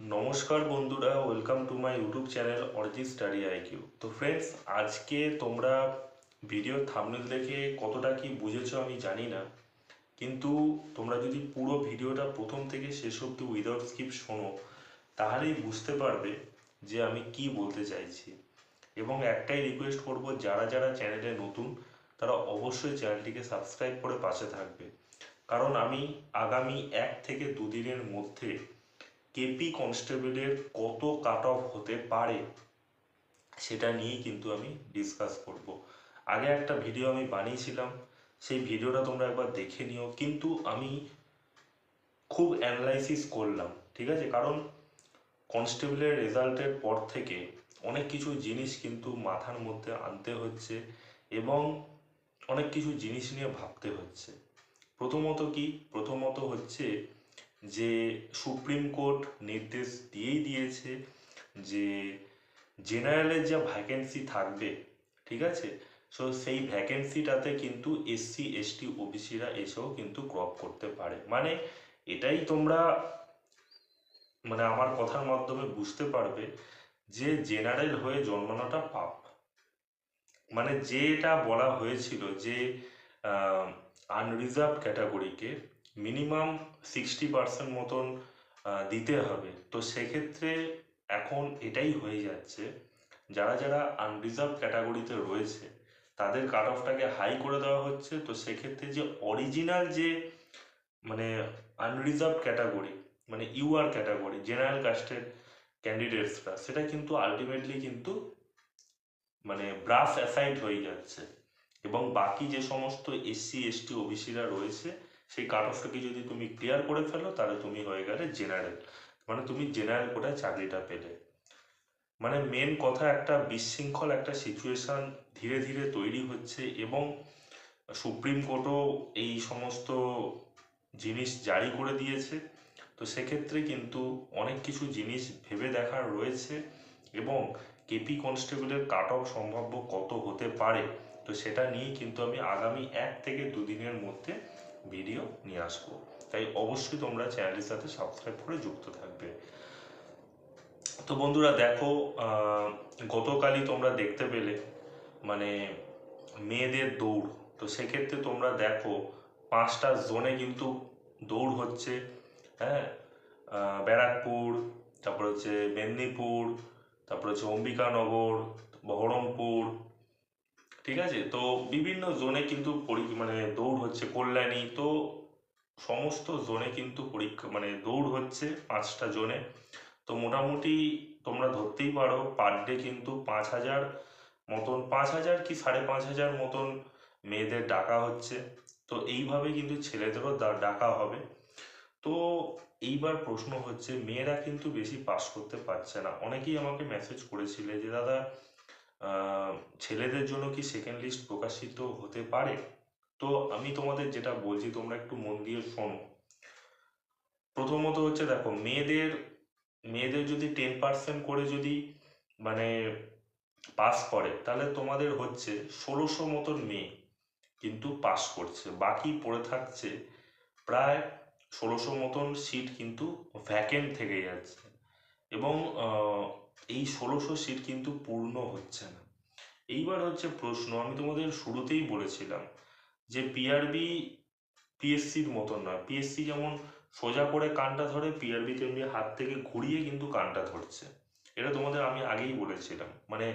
নমস্কার বন্ধুরা welcome to my YouTube channel অরিজি study IQ তো ফ্রেন্ডস আজকে তোমরা ভিডিও থামনেল দেখে কতটা কি বুঝেছ আমি জানি না, কিন্তু তোমরা যদি পুরো ভিডিওটা প্রথম থেকে শেষ অবধি উইদাউট স্কিপ শোনো, তাহলেই বুঝতে পারবে যে আমি কি বলতে চাইছি। এবং একটাই রিকোয়েস্ট করব, যারা যারা চ্যানেলে নতুন, তারা অবশ্যই চ্যানেলটিকে সাবস্ক্রাইব করে পাশে থাকবে। কারণ আমি আগামী এক থেকে দুদিনের মধ্যে কেপি কনস্টেবলের কত কাট অফ হতে পারে, সেটা নিয়েই কিন্তু আমি ডিসকাস করব। আগে একটা ভিডিও আমি বানিয়েছিলাম, সেই ভিডিওটা তোমরা একবার দেখে নিও। কিন্তু আমি খুব অ্যানালাইসিস করলাম, ঠিক আছে? কারণ কনস্টেবলের রেজাল্টের পর থেকে অনেক কিছু জিনিস কিন্তু মাথার মধ্যে আনতে হচ্ছে এবং অনেক কিছু জিনিস নিয়ে ভাবতে হচ্ছে। প্রথমত কি? প্রথমত হচ্ছে যে সুপ্রিম কোর্ট নির্দেশ দিয়েই দিয়েছে যে জেনারেলের যা ভ্যাকেন্সি থাকবে, ঠিক আছে? সো সেই ভ্যাকেন্সিটাতে কিন্তু এসসি এসটি ওবিসিরা এসেও কিন্তু ক্রপ করতে পারে। মানে এটাই তোমরা মানে আমার কথার মাধ্যমে বুঝতে পারবে যে জেনারেল হয়ে জন্মানোটা পাপ। মানে যেটা বলা হয়েছিল যে আনরিজার্ভ ক্যাটাগরিকে মিনিমাম সিক্সটি পার্সেন্ট মতন দিতে হবে। তো সেক্ষেত্রে এখন এটাই হয়ে যাচ্ছে, যারা যারা আনরিজার্ভ ক্যাটাগরিতে রয়েছে, তাদের কাট অফটাকে হাই করে দেওয়া হচ্ছে। তো সেক্ষেত্রে যে অরিজিনাল যে মানে আনরিজার্ভ ক্যাটাগরি মানে ইউআর ক্যাটাগরি জেনারেল কাস্টের ক্যান্ডিডেটসরা সেটা কিন্তু আলটিমেটলি কিন্তু মানে ব্রাশ অ্যাসাইড হয়ে যাচ্ছে। এবং বাকি যে সমস্ত এসসি এসটি ওবিসিরা রয়েছে সেই কাট অফটাকে যদি তুমি ক্লিয়ার করে ফেলো, তাহলে তুমি হয়ে গেলে জেনারেল মানে তুমি জেনারেল কোটায় চাকরিটা পেলে। মানে মেন কথা একটা বিশৃঙ্খল একটা সিচুয়েশন ধীরে ধীরে তৈরি হচ্ছে এবং সুপ্রিম কোর্টও এই সমস্ত জিনিস জারি করে দিয়েছে। তো সেক্ষেত্রে কিন্তু অনেক কিছু জিনিস ভেবে দেখার রয়েছে এবং কেপি কনস্টেবলের কাট অফ সম্ভাব্য কত হতে পারে, তো সেটা নিয়েই কিন্তু আমি আগামী এক থেকে দুদিনের মধ্যে ভিডিও নিয়ে আসব। তাই অবশ্যই তোমরা চ্যানেলের সাথে সাবস্ক্রাইব করে যুক্ত থাকবে। তো বন্ধুরা দেখো গতকালই তোমরা দেখতে পেলে মানে মেয়েদের দৌড়। তো সেক্ষেত্রে তোমরা দেখো, পাঁচটা জোনে কিন্তু দৌড় হচ্ছে হ্যাঁ? ব্যারাকপুর, তারপর হচ্ছে মেদিনীপুর, তারপর হচ্ছে অম্বিকানগর, বহরমপুর ঠিক আছে? তো বিভিন্ন জোনে কিন্তু মানে দৌড় হচ্ছে কল্যাণী, তো সমস্ত জোনে কিন্তু পরীক্ষা মানে দৌড় হচ্ছে পাঁচটা জোনে। তো মোটামুটি তোমরা ধরতেই পারো পার ডে কিন্তু পাঁচ হাজার মতন, পাঁচ হাজার কি সাড়ে পাঁচ হাজার মতন মেয়েদের ডাকা হচ্ছে। তো এইভাবে কিন্তু ছেলেদেরও ডাকা হবে। তো এইবার প্রশ্ন হচ্ছে, মেয়েরা কিন্তু বেশি পাস করতে পারছে না। অনেকেই আমাকে মেসেজ করেছিলে যে, দাদা ছেলেদের জন্য কি সেকেন্ড লিস্ট প্রকাশিত হতে পারে? তো আমি তোমাদের যেটা বলছি, তোমরা একটু মন দিয়ে শোনো। প্রথমত হচ্ছে দেখো, মেয়েদের মেয়েদের যদি টেন পার্সেন্ট করে যদি মানে পাস করে, তাহলে তোমাদের হচ্ছে ষোলোশো মতন মেয়ে কিন্তু পাস করছে। বাকি পড়ে থাকছে প্রায় ষোলোশো মতন সিট কিন্তু ভ্যাকেন্ট থেকে যাচ্ছে। এবং এই ষোলোশো সিট কিন্তু পূর্ণ হচ্ছে না। এইবার হচ্ছে প্রশ্ন, আমি তোমাদের শুরুতেই বলেছিলাম যে পিআরবি পিএসসির মতন নয় পিএসসি যেমন সোজা করে কানটা ধরে পিআরবি তেমনি হাত থেকে ঘুরিয়ে কিন্তু কানটা ধরছে। এটা তোমাদের আমি আগেই বলেছিলাম। মানে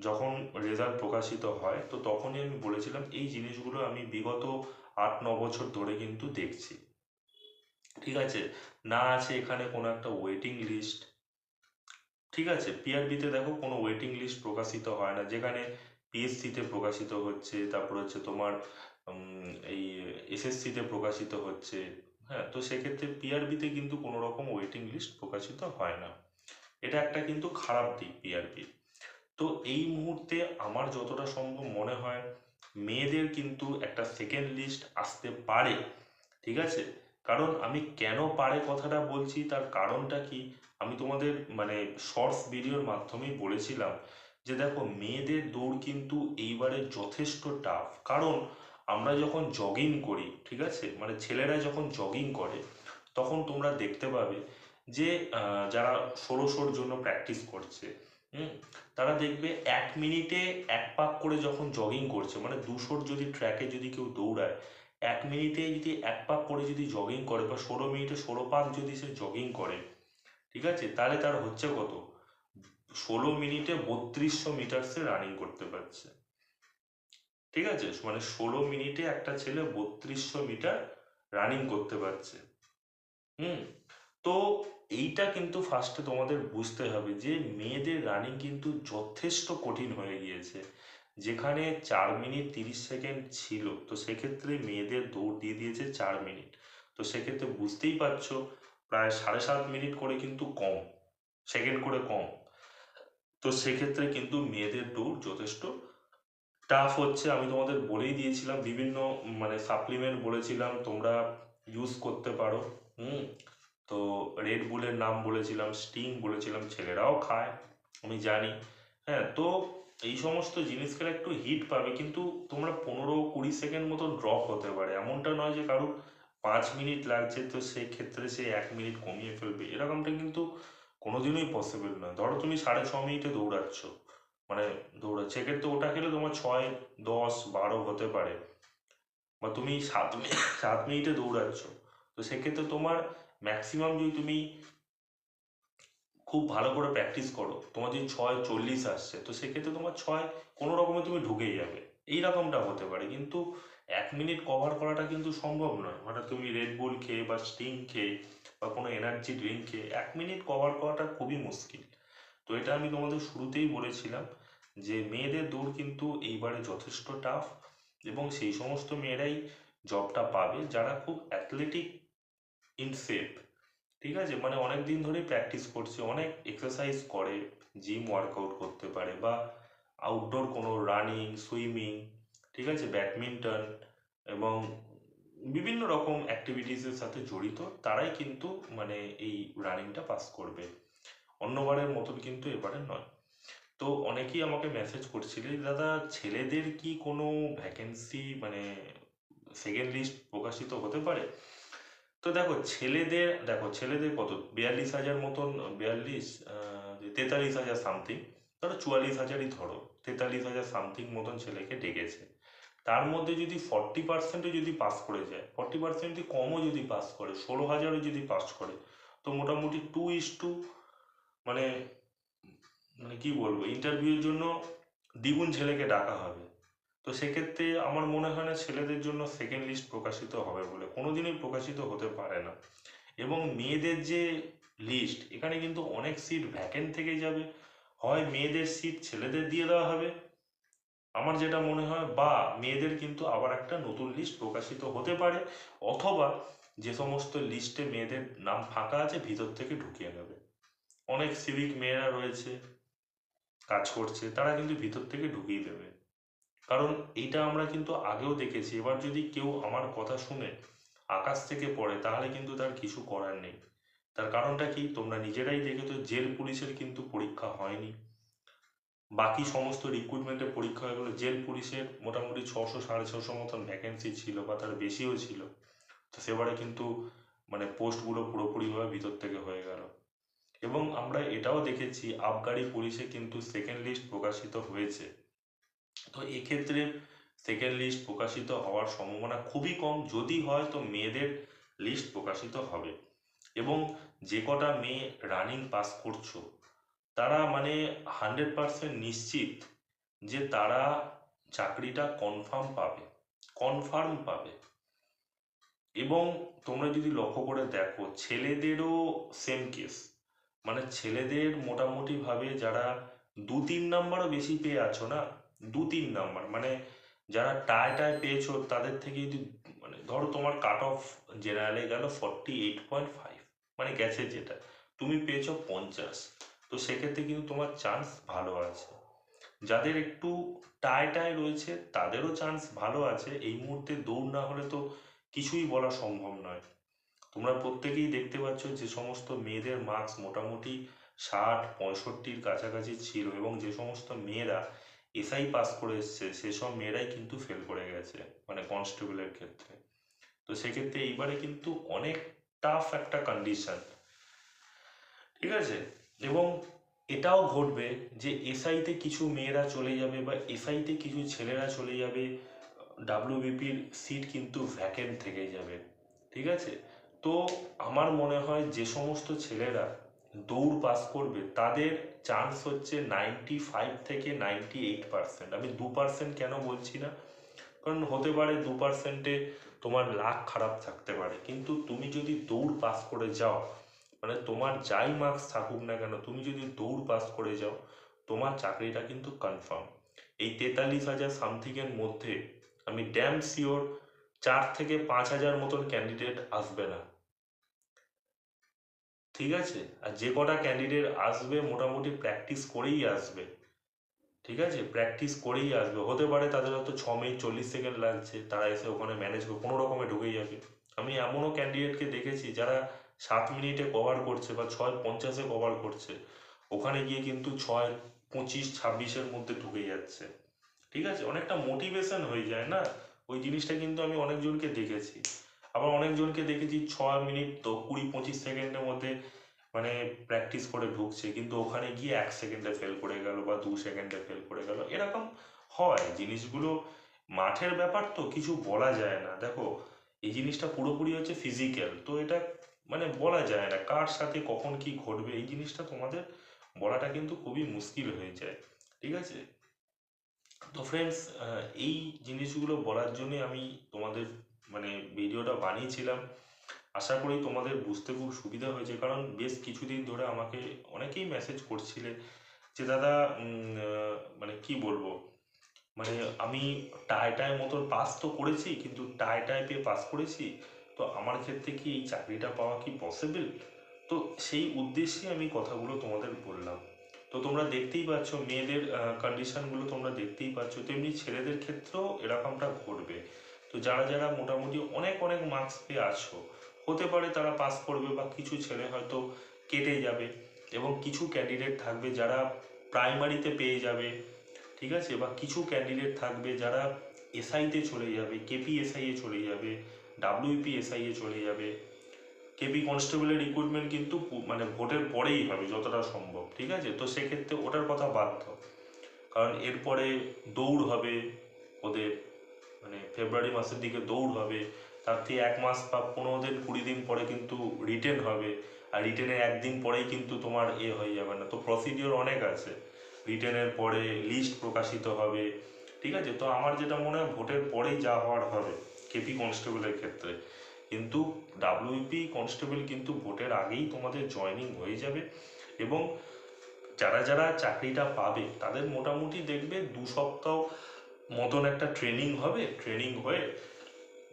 যখন রেজাল্ট প্রকাশিত হয়, তো তখনই আমি বলেছিলাম এই জিনিসগুলো আমি বিগত আট, ন বছর ধরে কিন্তু দেখছি। ঠিক আছে? না আছে এখানে কোনো একটা ওয়েটিং লিস্ট ঠিক আছে পিআরবিতে দেখো কোনো ওয়েটিং লিস্ট প্রকাশিত হয় না। যেখানে পিএসসিতে প্রকাশিত হচ্ছে, তারপর হচ্ছে তোমার এই এসএসসিতে প্রকাশিত হচ্ছে হ্যাঁ? তো সেক্ষেত্রে পিআরবিতে কিন্তু কোনো রকম ওয়েটিং লিস্ট প্রকাশিত হয় না। এটা একটা কিন্তু খারাপ দিক পিআরবির তো এই মুহূর্তে আমার যতটা সম্ভব মনে হয়, মেয়েদের কিন্তু একটা সেকেন্ড লিস্ট আসতে পারে, ঠিক আছে? কারণ আমি কেন পারে কথাটা বলছি, তার কারণটা কি? আমি তোমাদের মানে শর্টস ভিডিওর মাধ্যমেই বলেছিলাম যে দেখো, মেয়েদের দৌড় কিন্তু এইবারে যথেষ্ট টাফ কারণ আমরা যখন জগিং করি, ঠিক আছে? মানে ছেলেরা যখন জগিং করে, তখন তোমরা দেখতে পাবে যে যারা ষোলোশোর জন্য প্র্যাকটিস করছে, হুম? তারা দেখবে এক মিনিটে এক পাক করে যখন জগিং করছে মানে দুশোর যদি ট্র্যাকে যদি কেউ দৌড়ায়, এক মিনিটে যদি এক পাক করে যদি জগিং করে বা ষোলো মিনিটে ষোলো পাক যদি সে জগিং করে ঠিক আছে? তাহলে তার হচ্ছে কত? ষোলো মিনিটে বত্রিশশো মিটার সে রানিং করতে পারছে। ঠিক আছে? মানে ষোলো মিনিটে একটা ছেলে বত্রিশশো মিটার রানিং করতে পারছে। হুম? তো এইটা কিন্তু ফার্স্টে তোমাদের বুঝতে হবে যে মেয়েদের রানিং কিন্তু যথেষ্ট কঠিন হয়ে গিয়েছে। যেখানে চার মিনিট তিরিশ সেকেন্ড ছিল, তো সেক্ষেত্রে মেয়েদের দৌড় দিয়ে দিয়েছে চার মিনিট। তো সেক্ষেত্রে বুঝতেই পারছ প্রায় সাড়ে সাত মিনিট করে কিন্তু কম সেকেন্ড করে কম। তো সেক্ষেত্রে কিন্তু মেয়েদের দৌড় যথেষ্ট টাফ হচ্ছে। আমি তোমাদের বলেই দিয়েছিলাম, বিভিন্ন মানে সাপ্লিমেন্ট বলেছিলাম, তোমরা ইউজ করতে পারো, হুম? তো রেড বুলের নাম বলেছিলাম স্টিং বলেছিলাম, ছেলেরাও খায়, আমি জানি। হ্যাঁ তো এই সমস্ত জিনিসগুলো একটু হিট পাবে, কিন্তু তোমরা পনেরো কুড়ি সেকেন্ড মতো ড্রপ হতে পারে। এমনটা নয় যে কারও পাঁচ মিনিট লাগছে, তো সেই ক্ষেত্রে সে এক মিনিট কমিয়ে ফেলবে। এরকমটা কিন্তু কোনোদিনই পসিবল নয়। ধরো তুমি সাড়ে ছ মিনিটে দৌড়াচ্ছ। মানে দৌড়াচ্ছে সেক্ষেত্রে ওটা খেলে তোমার ছয়, দশ, বারো হতে পারে। বা তুমি সাত মিনিট সাত মিনিটে দৌড়াচ্ছ। তো সেক্ষেত্রে তোমার ম্যাক্সিমাম যদি তুমি খুব ভালো করে প্র্যাকটিস করো, তোমার যদি ছয় চল্লিশ আসছে, তো সেক্ষেত্রে তোমার ছয় কোনো রকমে তুমি ঢুকেই যাবে। এই রকমটা হতে পারে। কিন্তু এক মিনিট কভার করাটা কিন্তু সম্ভব নয়। মানে তুমি রেড বুল খেয়ে বা স্টিং খেয়ে বা কোনো এনার্জি ড্রিঙ্ক খেয়ে এক মিনিট কভার করাটা খুবই মুশকিল। তো এটা আমি তোমাদের শুরুতেই বলেছিলাম যে মেয়েদের দৌড় কিন্তু এইবারে যথেষ্ট টাফ এবং সেই সমস্ত মেয়েরাই জবটা পাবে যারা খুব অ্যাথলেটিক ইন শেপ ঠিক আছে? মানে অনেক দিন ধরেই প্র্যাকটিস করছে, অনেক এক্সারসাইজ করে জিম ওয়ার্কআউট করতে পারে বা আউটডোর কোনো রানিং সুইমিং ঠিক আছে? ব্যাডমিন্টন এবং বিভিন্ন রকম অ্যাক্টিভিটিসের সাথে জড়িত, তারাই কিন্তু মানে এই রানিংটা পাস করবে। অন্যবারের মতন কিন্তু এবারে নয়। তো অনেকেই আমাকে মেসেজ করছিলে দাদা, ছেলেদের কি কোনো ভ্যাকেন্সি মানে সেকেন্ড লিস্ট প্রকাশিত হতে পারে? তো দেখো, ছেলেদের দেখো, ছেলেদের কত? বিয়াল্লিশ হাজার মতন, বিয়াল্লিশ তেতাল্লিশ হাজার সামথিং ধরো চুয়াল্লিশ হাজারই ধরো, তেতাল্লিশ হাজার সামথিং মতন ছেলেকে ডেকেছে। তার মধ্যে যদি ফর্টি পার্সেন্টও যদি পাস করে যায় ফর্টি পার্সেন্ট যদি কমও যদি পাস করে, ষোলো হাজারও যদি পাস করে, তো মোটামুটি টু ইস টু মানে মানে কি বলব ইন্টারভিউর জন্য দ্বিগুণ ছেলেকে ডাকা হবে। তো সেক্ষেত্রে আমার মনে হয় না ছেলেদের জন্য সেকেন্ড লিস্ট প্রকাশিত হবে বলে, কোনোদিনই প্রকাশিত হতে পারে না। এবং মেয়েদের যে লিস্ট এখানে কিন্তু অনেক সিট ভ্যাকেন্ট থেকে যাবে। হয় মেয়েদের সিট ছেলেদের দিয়ে দেওয়া হবে আমার যেটা মনে হয়, বা মেয়েদের কিন্তু আবার একটা নতুন লিস্ট প্রকাশিত হতে পারে, অথবা যে সমস্ত লিস্টে মেয়েদের নাম ফাঁকা আছে, ভিতর থেকে ঢুকিয়ে নেবে। অনেক সিভিক মেয়েরা রয়েছে, কাজ করছে, তারা কিন্তু ভিতর থেকে ঢুকিয়ে দেবে। কারণ এইটা আমরা কিন্তু আগেও দেখেছি। এবার যদি কেউ আমার কথা শুনে আকাশ থেকে পড়ে, তাহলে কিন্তু তার কিছু করার নেই। তার কারণটা কি? তোমরা নিজেরাই দেখে তো জেল পুলিশের কিন্তু পরীক্ষা হয়নি। বাকি সমস্ত রিক্রুটমেন্টের পরীক্ষা হয়ে গেলো। জেল পুলিশের মোটামুটি ছশো, সাড়ে ছশো মতন ভ্যাকেন্সি ছিল বা তার বেশিও ছিল। তো সেবারে কিন্তু মানে পোস্টগুলো পুরোপুরিভাবে ভিতর থেকে হয়ে গেল। এবং আমরা এটাও দেখেছি, আবগারি পুলিশে কিন্তু সেকেন্ড লিস্ট প্রকাশিত হয়েছে। তো এক্ষেত্রে সেকেন্ড লিস্ট প্রকাশিত হওয়ার সম্ভাবনা খুবই কম। যদি হয় তো মেয়েদের লিস্ট প্রকাশিত হবে। এবং যে কটা মেয়ে রানিং পাস করছ তারা মানে হান্ড্রেড পারসেন্ট নিশ্চিত যে তারা চাকরিটা কনফার্ম পাবে কনফার্ম পাবে। এবং তোমরা যদি লক্ষ্য করে দেখো, ছেলেদেরও সেম কেস মানে ছেলেদের মোটামুটি ভাবে যারা দু তিন নাম্বারও বেশি পেয়ে আছো না? দু তিন নাম্বার। মানে যারা টায় টায় পেয়েছ, তাদের থেকে যদি মানে ধরো তোমার কাট অফ জেনারেলে গেল ফর্টি এইট পয়েন্ট ফাইভ মানে গেছে যেটা। তুমি পেয়েছ পঞ্চাশ। তো সেক্ষেত্রে কিন্তু তোমার চান্স ভালো আছে। যাদের একটু টায় টায় রয়েছে, তাদেরও চান্স ভালো আছে। এই মুহূর্তে দৌড় না হলে তো কিছুই বলা সম্ভব নয়। তোমরা প্রত্যেকেই দেখতে পাচ্ছ যে সমস্ত মেয়েদের মার্কস মোটামুটি ষাট, পঁয়ষট্টির কাছাকাছি ছিল এবং যে সমস্ত মেয়েরা এসআই পাস করে এসছে সেসব মেয়েরাই কিন্তু ফেল করে গেছে মানে কনস্টেবলের ক্ষেত্রে। তো সেক্ষেত্রে এইবারে কিন্তু অনেক টাফ একটা কন্ডিশন ঠিক আছে? এবং এটাও ঘটবে যে এসআইতে কিছু মেয়েরা চলে যাবে বা এসআইতে কিছু ছেলেরা চলে যাবে ডাব্লিউবিপির সিট কিন্তু ভ্যাকেন্ট থেকে যাবে, ঠিক আছে? তো আমার মনে হয় যে সমস্ত ছেলেরা দৌড় পাস করবে, তাদের চান্স হচ্ছে নাইনটি ফাইভ থেকে নাইনটি এইট পার্সেন্ট আমি দু পার্সেন্ট কেন বলছি না? কারণ হতে পারে দু পার্সেন্টে তোমার লাখ খারাপ থাকতে পারে, কিন্তু তুমি যদি দৌড় পাস করে যাও মানে তোমার যাই মার্কস থাকুক না কেন, তুমি যদি দৌড় পাস করে যাও, তোমার চাকরিটা কিন্তু কনফার্ম এই তেতাল্লিশ হাজার সামথিংয়ের মধ্যে, আমি ড্যাম শিওর চার থেকে পাঁচ হাজার মতন ক্যান্ডিডেট আসবে না। ঠিক আছে? আর যে কটা ক্যান্ডিডেট আসবে, মোটামুটি প্র্যাকটিস করেই আসবে। ঠিক আছে? প্র্যাকটিস করেই আসবে। হতে পারে তাদের হয়তো ছ মিনিট চল্লিশ সেকেন্ড লাগছে, তারা এসে ওখানে ম্যানেজ করে, কোনো রকমে ঢুকে যাবে। আমি এমনও ক্যান্ডিডেটকে দেখেছি যারা সাত মিনিটে কভার করছে বা ছয় পঞ্চাশে কভার করছে, ওখানে গিয়ে কিন্তু ছয় পঁচিশ ছাব্বিশের মধ্যে ঢুকে যাচ্ছে। ঠিক আছে? অনেকটা মোটিভেশন হয়ে যায় না? ওই জিনিসটা কিন্তু আমি অনেকজনকে দেখেছি। আবার অনেকজনকে দেখেছি ছয় মিনিট তো কুড়ি পঁচিশ সেকেন্ডের মধ্যে মানে প্র্যাকটিস করে ঢুকছে, কিন্তু ওখানে গিয়ে এক সেকেন্ডে ফেল করে গেল বা দু সেকেন্ডে ফেল করে গেল। এরকম হয়। জিনিসগুলো মাঠের ব্যাপার তো কিছু বলা যায় না। দেখো, এই জিনিসটা পুরোপুরি হচ্ছে ফিজিক্যাল তো এটা মানে বলা যায় না কার সাথে কখন কি ঘটবে, এই জিনিসটা তোমাদের বলাটা কিন্তু খুবই মুশকিল হয়ে যায়, ঠিক আছে? তো ফ্রেন্ডস এই জিনিসগুলো বলার জন্যে আমি তোমাদের মানে ভিডিওটা বানিয়েছিলাম। আশা করি তোমাদের বুঝতে খুব সুবিধা হয়েছে, কারণ বেশ কিছুদিন ধরে আমাকে অনেকেই মেসেজ করছিলে যে, দাদা মানে কি বলব? মানে আমি টাই টাই মতো পাস তো করেছি, কিন্তু টাই টাই পেয়ে পাস করেছি তো আমার ক্ষেত্রে কি এই চাকরিটা পাওয়া কি পসিবল তো সেই উদ্দেশ্যে আমি কথাগুলো তোমাদের বললাম। তো তোমরা দেখতেই পাচ্ছ, মেয়েদের কন্ডিশনগুলো তোমরা দেখতেই পাচ্ছ। তেমনি ছেলেদের ক্ষেত্রেও এরকমটা ঘটবে। তো যারা যারা মোটামুটি অনেক অনেক মার্কস পেয়ে আছো, হতে পারে তারা পাস করবে বা কিছু ছেলে হয়তো কেটে যাবে এবং কিছু ক্যান্ডিডেট থাকবে যারা প্রাইমারিতে পেয়ে যাবে, ঠিক আছে? বা কিছু ক্যান্ডিডেট থাকবে যারা এসআইতে চলে যাবে কেপি এসআইয়ে চলে যাবে ডাব্লিউপি এসআইয়ে চলে যাবে। কেপি কনস্টেবলের রিক্রুটমেন্ট কিন্তু মানে ভোটের পরেই হবে, যতটা সম্ভব, ঠিক আছে? তো সেক্ষেত্রে ওটার কথা বাদ দাও। কারণ এরপরে দৌড় হবে ওদের মানে ফেব্রুয়ারি মাসের দিকে দৌড় হবে। তার থেকে এক মাস বা পনেরো দিন, কুড়ি দিন পরে কিন্তু রিটেন হবে। আর রিটেনের একদিন পরেই কিন্তু তোমার এ হয়ে যাবে না। তো প্রসিডিওর অনেক আছে। রিটেনের পরে লিস্ট প্রকাশিত হবে, ঠিক আছে? তো আমার যেটা মনে হয়, ভোটের পরেই যা হওয়ার হবে। কেপি কনস্টেবলের ক্ষেত্রে। কিন্তু ডাব্লিউপি কনস্টেবল কিন্তু ভোটের আগেই তোমাদের জয়েনিং হয়ে যাবে এবং যারা যারা চাকরিটা পাবে, তাদের মোটামুটি দেখবে দু সপ্তাহ মতন একটা ট্রেনিং হবে। ট্রেনিং হয়ে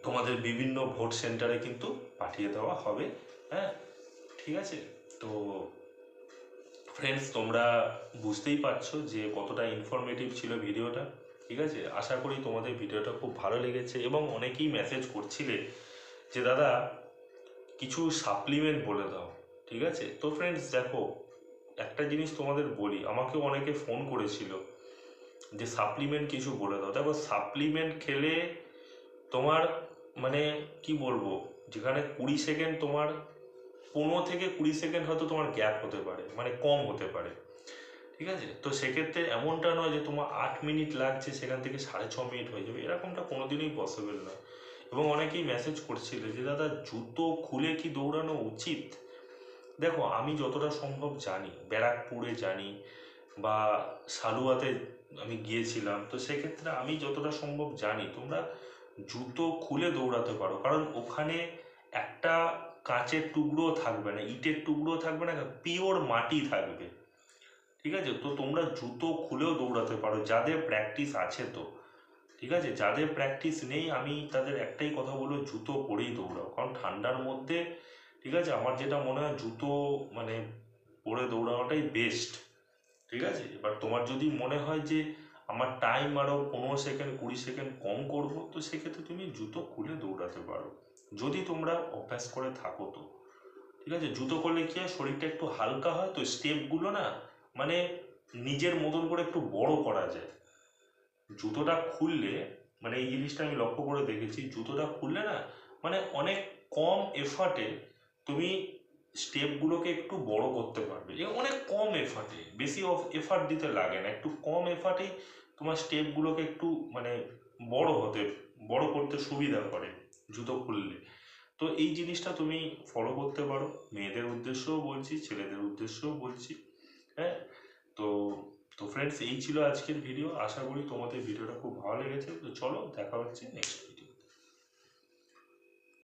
তোমাদের বিভিন্ন ভোট সেন্টারে কিন্তু পাঠিয়ে দেওয়া হবে। হ্যাঁ ঠিক আছে? তো ফ্রেন্ডস তোমরা বুঝতেই পারছ যে কতটা ইনফরমেটিভ ছিল ভিডিওটা ঠিক আছে? আশা করি তোমাদের ভিডিওটা খুব ভালো লেগেছে এবং অনেকেই মেসেজ করছিলে যে, দাদা, কিছু সাপ্লিমেন্ট বলে দাও। ঠিক আছে? তো ফ্রেন্ডস দেখো, একটা জিনিস তোমাদের বলি, আমাকেও অনেকে ফোন করেছিল যে সাপ্লিমেন্ট কিছু বলে দাও। দেখো সাপ্লিমেন্ট খেলে তোমার মানে কি বলব, যেখানে কুড়ি সেকেন্ড তোমার, পনেরো থেকে কুড়ি সেকেন্ড হয়তো তোমার গ্যাপ হতে পারে মানে কম হতে পারে। ঠিক আছে? তো সেক্ষেত্রে এমনটা নয় যে তোমার আট মিনিট লাগছে, সেখান থেকে সাড়ে ছ মিনিট হয়ে যাবে। এরকমটা কোনোদিনই পসিবল নয়। এবং অনেকেই মেসেজ করছিল যে, দাদা, জুতো খুলে কি দৌড়ানো উচিত? দেখো, আমি যতটা সম্ভব জানি, ব্যারাকপুরে জানি বা সালুয়াতে আমি গিয়েছিলাম। তো সেক্ষেত্রে আমি যতটা সম্ভব জানি, তোমরা জুতো খুলে দৌড়াতে পারো। কারণ ওখানে একটা কাঁচের টুকরো থাকবে না, ইটের টুকরো থাকবে না পিওর মাটি থাকবে। ঠিক আছে? তো তোমরা জুতো খুলেও দৌড়াতে পারো, যাদের প্র্যাকটিস আছে তো। ঠিক আছে? যাদের প্র্যাকটিস নেই, আমি তাদের একটাই কথা বলব, জুতো পরেই দৌড়াও। কারণ ঠান্ডার মধ্যে, ঠিক আছে? আমার যেটা মনে হয়, জুতো মানে পরে দৌড়ানোটাই বেস্ট ঠিক আছে? এবার তোমার যদি মনে হয় যে, আমার টাইম আরও পনেরো সেকেন্ড কুড়ি সেকেন্ড কম করব, তো সেক্ষেত্রে তুমি জুতো খুলে দৌড়াতে পারো। যদি তোমরা অভ্যাস করে থাকো তো। ঠিক আছে? জুতো করলে কি হয়? শরীরটা একটু হালকা হয়, তো স্টেপগুলো না মানে নিজের মতন করে একটু বড় করা যায়। জুতোটা খুললে মানে এই জিনিসটা আমি লক্ষ্য করে দেখেছি, জুতোটা খুললে না মানে অনেক কম এফার্টে তুমি স্টেপগুলোকে একটু বড় করতে পারবে। এ অনেক কম এফার্টে বেশি অফ এফার্ট দিতে লাগে না, একটু কম এফার্টেই তোমার স্টেপগুলোকে একটু মানে বড় হতে, বড় করতে সুবিধা করে জুতো খুললে। তো এই জিনিসটা তুমি ফলো করতে পারো। মেয়েদের উদ্দেশ্যও বলছি, ছেলেদের উদ্দেশ্যও বলছি। হ্যাঁ তো তো ফ্রেন্ডস এই ছিল আজকের ভিডিও আশা করি তোমাদের ভিডিওটা খুব ভালো লেগেছে। তো চলো, দেখা হচ্ছে নেক্সট